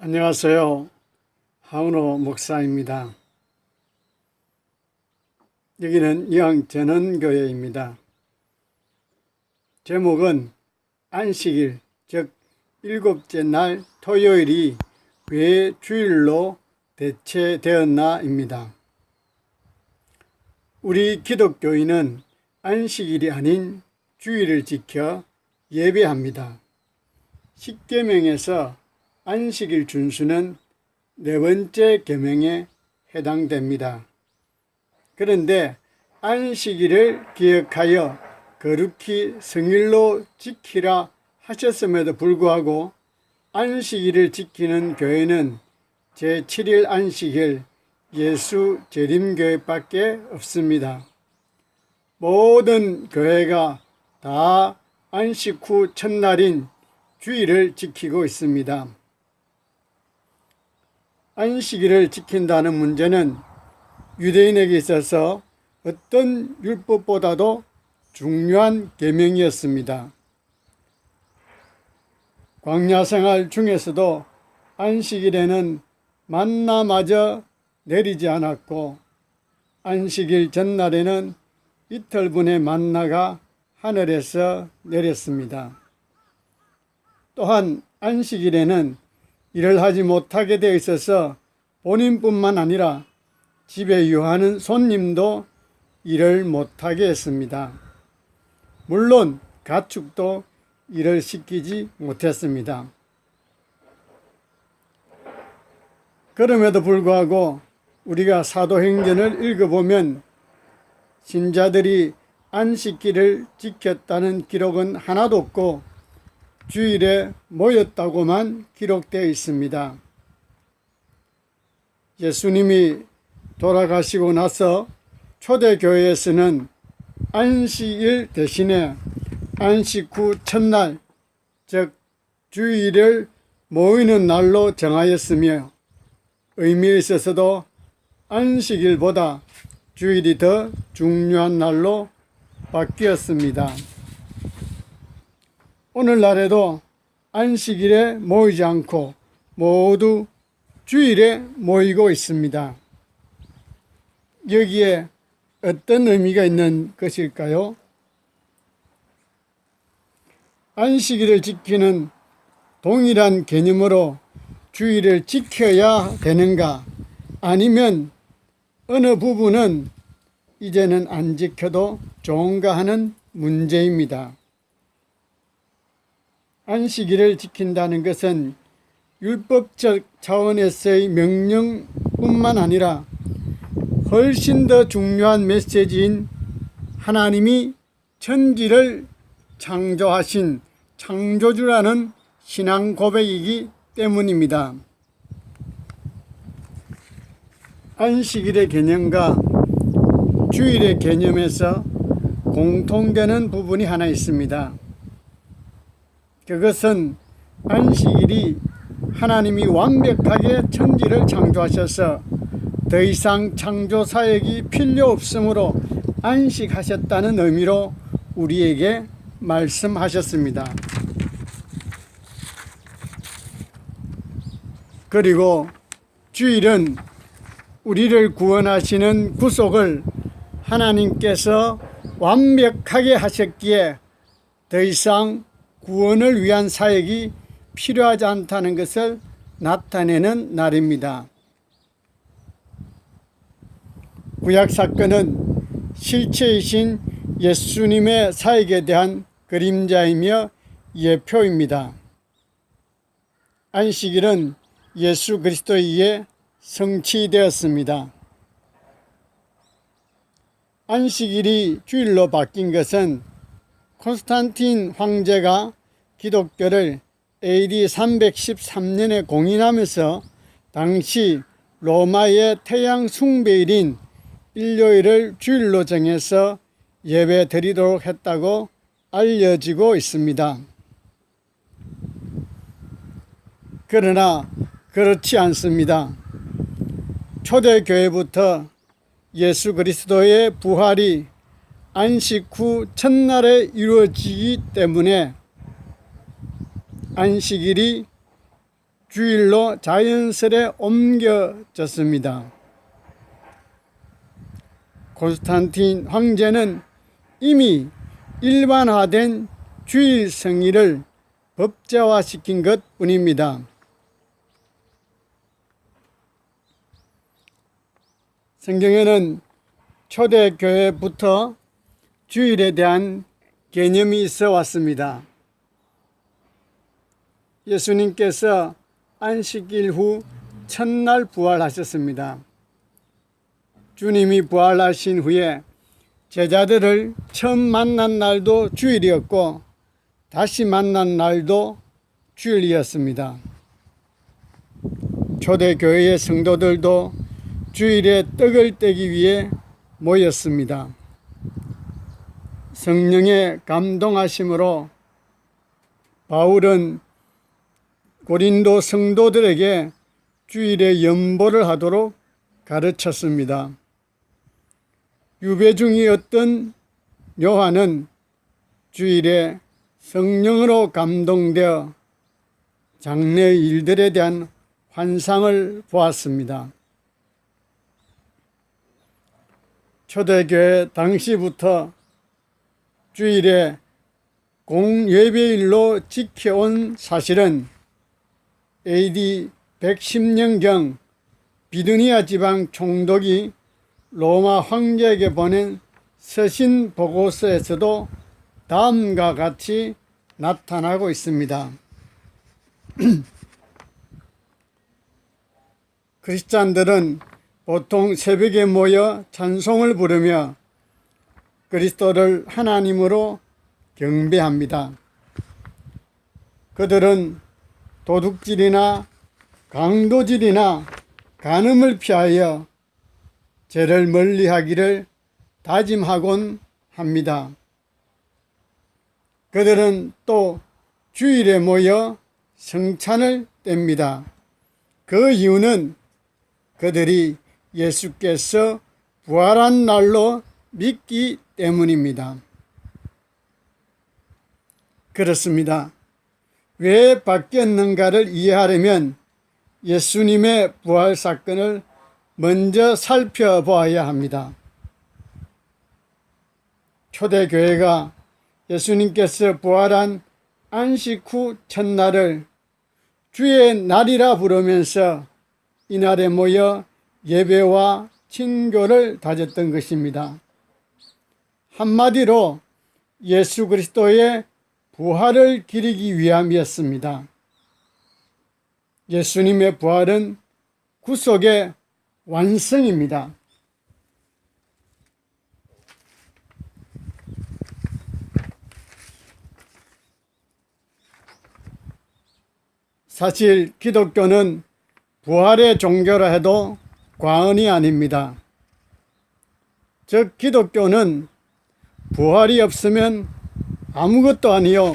안녕하세요. 하은호 목사입니다. 여기는 영전원교회입니다. 제목은 안식일, 즉 일곱째 날 토요일이 왜 주일로 대체되었나입니다. 우리 기독교인은 안식일이 아닌 주일을 지켜 예배합니다. 십계명에서 안식일 준수는 네 번째 계명에 해당됩니다. 그런데 안식일을 기억하여 거룩히 성일로 지키라 하셨음에도 불구하고 안식일을 지키는 교회는 제7일 안식일 예수 재림교회밖에 없습니다. 모든 교회가 다 안식 후 첫날인 주일을 지키고 있습니다. 안식일을 지킨다는 문제는 유대인에게 있어서 어떤 율법보다도 중요한 계명이었습니다. 광야 생활 중에서도 안식일에는 만나마저 내리지 않았고 안식일 전날에는 이틀분의 만나가 하늘에서 내렸습니다. 또한 안식일에는 일을 하지 못하게 되어 있어서 본인뿐만 아니라 집에 유하는 손님도 일을 못하게 했습니다. 물론 가축도 일을 시키지 못했습니다. 그럼에도 불구하고 우리가 사도행전을 읽어보면 신자들이 안식기를 지켰다는 기록은 하나도 없고 주일에 모였다고만 기록되어 있습니다. 예수님이 돌아가시고 나서 초대교회에서는 안식일 대신에 안식 후 첫날, 즉 주일을 모이는 날로 정하였으며 의미에 있어서도 안식일보다 주일이 더 중요한 날로 바뀌었습니다. 오늘날에도 안식일에 모이지 않고 모두 주일에 모이고 있습니다. 여기에 어떤 의미가 있는 것일까요? 안식일을 지키는 동일한 개념으로 주일을 지켜야 되는가? 아니면 어느 부분은 이제는 안 지켜도 좋은가 하는 문제입니다. 안식일을 지킨다는 것은 율법적 차원에서의 명령뿐만 아니라 훨씬 더 중요한 메시지인 하나님이 천지를 창조하신 창조주라는 신앙 고백이기 때문입니다. 안식일의 개념과 주일의 개념에서 공통되는 부분이 하나 있습니다. 그것은 안식일이 하나님이 완벽하게 천지를 창조하셔서 더 이상 창조 사역이 필요 없으므로 안식하셨다는 의미로 우리에게 말씀하셨습니다. 그리고 주일은 우리를 구원하시는 구속을 하나님께서 완벽하게 하셨기에 더 이상 구원을 위한 사역이 필요하지 않다는 것을 나타내는 날입니다. 구약 사건은 실체이신 예수님의 사역에 대한 그림자이며 예표입니다. 안식일은 예수 그리스도에 의해 성취되었습니다. 안식일이 주일로 바뀐 것은 콘스탄틴 황제가 기독교를 AD 313년에 공인하면서 당시 로마의 태양 숭배일인 일요일을 주일로 정해서 예배 드리도록 했다고 알려지고 있습니다. 그러나 그렇지 않습니다. 초대교회부터 예수 그리스도의 부활이 안식 후 첫날에 이루어지기 때문에 안식일이 주일로 자연스레 옮겨졌습니다. 콘스탄틴 황제는 이미 일반화된 주일 성의를 법제화시킨 것 뿐입니다. 성경에는 초대교회부터 주일에 대한 개념이 있어 왔습니다. 예수님께서 안식일 후 첫날 부활하셨습니다. 주님이 부활하신 후에 제자들을 처음 만난 날도 주일이었고 다시 만난 날도 주일이었습니다. 초대교회의 성도들도 주일에 떡을 떼기 위해 모였습니다. 성령의 감동하심으로 바울은 고린도 성도들에게 주일에 연보를 하도록 가르쳤습니다. 유배 중이었던 요한은 주일에 성령으로 감동되어 장래 일들에 대한 환상을 보았습니다. 초대교회 당시부터 주일에 공예배일로 지켜온 사실은 AD 110년경 비두니아 지방 총독이 로마 황제에게 보낸 서신 보고서에서도 다음과 같이 나타나고 있습니다. 크리스찬들은 보통 새벽에 모여 찬송을 부르며 그리스도를 하나님으로 경배합니다. 그들은 도둑질이나 강도질이나 간음을 피하여 죄를 멀리하기를 다짐하곤 합니다. 그들은 또 주일에 모여 성찬을 뗍니다. 그 이유는 그들이 예수께서 부활한 날로 믿기 때문입니다. 그렇습니다. 왜 바뀌었는가를 이해하려면 예수님의 부활 사건을 먼저 살펴보아야 합니다. 초대교회가 예수님께서 부활한 안식 후 첫날을 주의 날이라 부르면서 이날에 모여 예배와 친교를 다졌던 것입니다. 한마디로 예수 그리스도의 부활을 기리기 위함이었습니다. 예수님의 부활은 구속의 완성입니다. 사실 기독교는 부활의 종교라 해도 과언이 아닙니다. 즉 기독교는 부활이 없으면 아무것도 아니요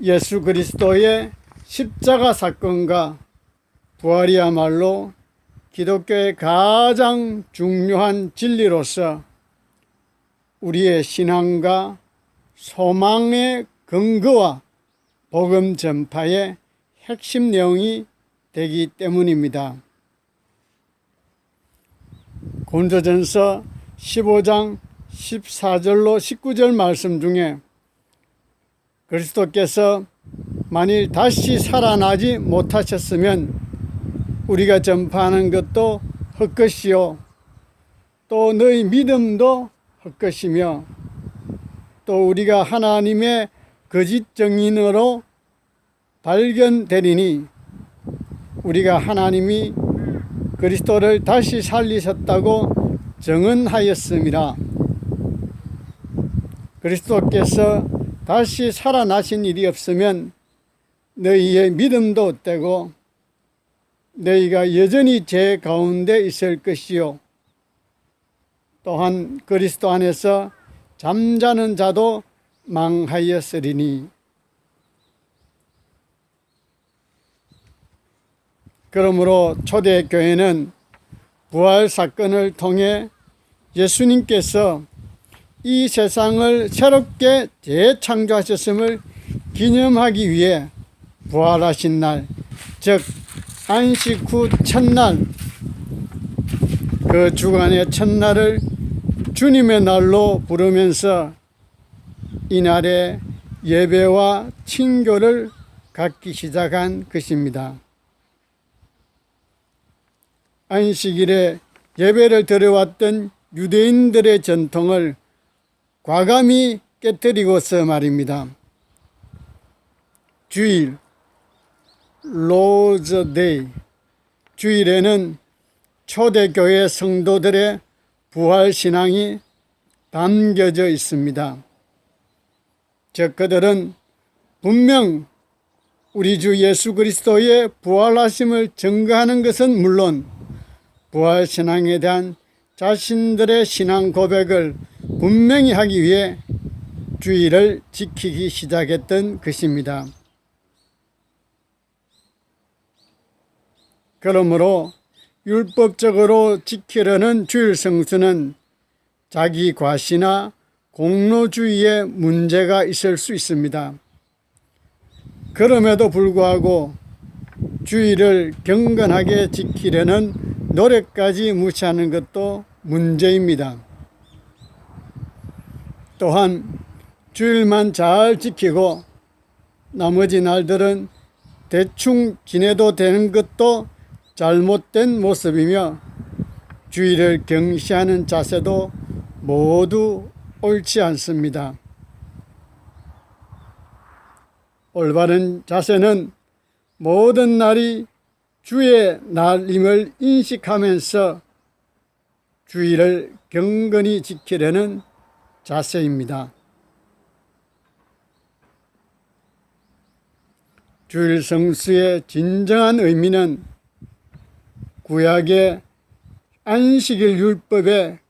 예수 그리스도의 십자가 사건과 부활이야말로 기독교의 가장 중요한 진리로서 우리의 신앙과 소망의 근거와 복음 전파의 핵심 내용이 되기 때문입니다. 곤조전서 15장 14절로 19절 말씀 중에 그리스도께서 만일 다시 살아나지 못하셨으면 우리가 전파하는 것도 헛것이요 또 너희 믿음도 헛것이며 또 우리가 하나님의 거짓 정인으로 발견되리니 우리가 하나님이 그리스도를 다시 살리셨다고 정언하였습니다. 그리스도께서 다시 살아나신 일이 없으면 너희의 믿음도 헛되고 너희가 여전히 죄 가운데 있을 것이요. 또한 그리스도 안에서 잠자는 자도 망하였으리니. 그러므로 초대교회는 부활 사건을 통해 예수님께서 이 세상을 새롭게 재창조하셨음을 기념하기 위해 부활하신 날 즉 안식 후 첫날 그 주간의 첫날을 주님의 날로 부르면서 이날에 예배와 친교를 갖기 시작한 것입니다. 안식일에 예배를 드려왔던 유대인들의 전통을 과감히 깨뜨리고서 말입니다. 주일, 로즈데이, 주일에는 초대교회 성도들의 부활 신앙이 담겨져 있습니다. 즉 그들은 분명 우리 주 예수 그리스도의 부활하심을 증거하는 것은 물론 부활 신앙에 대한 자신들의 신앙 고백을 분명히 하기 위해 주일을 지키기 시작했던 것입니다. 그러므로 율법적으로 지키려는 주일 성수는 자기 과시나 공로주의에 문제가 있을 수 있습니다. 그럼에도 불구하고 주의를 경건하게 지키려는 노력까지 무시하는 것도 문제입니다. 또한 주일만 잘 지키고 나머지 날들은 대충 지내도 되는 것도 잘못된 모습이며 주의를 경시하는 자세도 모두 옳지 않습니다. 올바른 자세는 모든 날이 주의 날임을 인식하면서 주의를 경건히 지키려는 자세입니다. 주일 성수의 진정한 의미는 구약의 안식일 율법에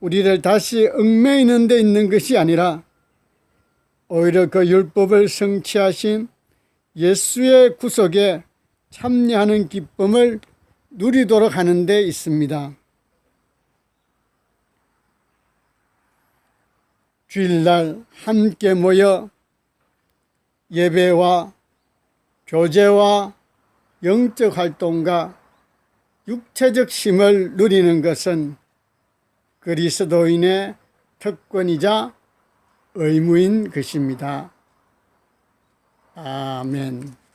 우리를 다시 얽매이는 데 있는 것이 아니라 오히려 그 율법을 성취하신 예수의 구속에 참여하는 기쁨을 누리도록 하는 데 있습니다. 주일날 함께 모여 예배와 교제와 영적 활동과 육체적 힘을 누리는 것은 그리스도인의 특권이자 의무인 것입니다. 아멘.